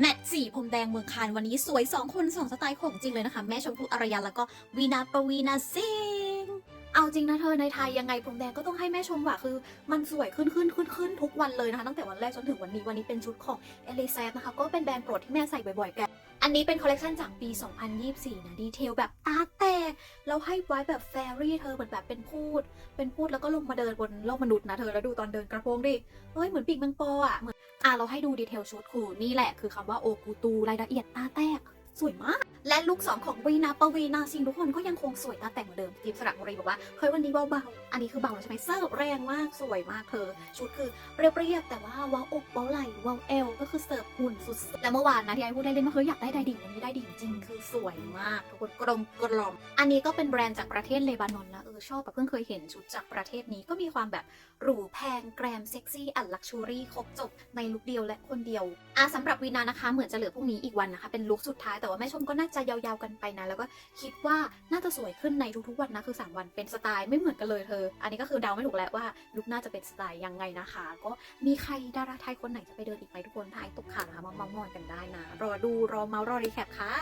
แมทสีผมแดงเมืองคานวันนี้สวย 2 คน 2 สไตล์ของจริงเลยนะคะ แม่ชมพู่อารยาแล้วก็วีนาปวีนาซิงเอาจริงนะเธอในไทยยังไงผมแดงก็ต้องให้แม่ชมว่ะคือมันสวยขึ้นขึ้นขึ้นขึ้นทุกวันเลยนะคะตั้งแต่วันแรกจนถึงวันนี้วันนี้เป็นชุดของเอลิซานะคะก็เป็นแบรนด์โปรดที่แม่ใส่บ่อยๆแกอันนี้เป็นคอลเลคชันจากปี 2024 นะ ดีเทลแบบตาแตกแล้วให้ไว้แบบแฟรี่เธอเหมือนแบบเป็นพูด เป็นพูดแล้วก็ลงมาเดินบนโลกมนุษย์นะเธอแล้วดูตอนเดินกระโปรงดิเฮ้ยเหมือนปีกแมงปออะเหมือน อะเราให้ดูดีเทลชุดคือนี่แหละคือคำว่าโอกูตูรายละเอียดตาแตก สวยมาก และลุคสองของวีนาปวีนาซิงทุกคนก็ยังคงสวยตาแต่งเหมือนเดิมทีมสระบุรีบอกว่าเฮ้ยวันนี้เบาๆอันนี้คือเบาใช่ไหมเซิร์แรงมากสวยมากเธอ ชุดคือเรียบๆแต่ว่าว้าอกเว้าไหล่ว้าเอวก็คือเสิร์ฟหุ่นสุดๆและเมื่อวานนะที่ไอ้พูดได้เล่นว่าเฮ้ยอยากได้ไดดิ่งวันนี้ได้ดิ่งจริงคือสวยมากทุกคนกลมกลอมอันนี้ก็เป็นแบรนด์จากประเทศเลบานอนนะเออชอบแบบเพิ่งเคยเห็นชุดจากประเทศนี้ก็มีความแบบหรูแพงแกรมเซ็กซี่อันลักชูรี่ครบจบในลุคเดียวและคนเดียว อะสำหรับวีนานะคะ เหมือนจะเหลือพรุ่งนี้อีกวันนะคะ เป็นลุคสุดท้ายแต่ว่าแม่ชมก็น่าจะยาวๆกันไปนะ แล้วก็คิดว่าน่าจะสวยขึ้นในทุกๆวันนะคือสามวันเป็นสไตล์ไม่เหมือนกันเลยเธอ อันนี้ก็คือเดาไม่ถูกแล้วว่าลุคน่าจะเป็นสไตล์ยังไงนะคะ ก็มีใครดาราไทยคนไหนจะไปเดินอีกไหมทุกคนทายตกข่าวนะคะมาเมาท์มอยกันได้นะรอดูรอเมาส์รอรีแคปค่ะ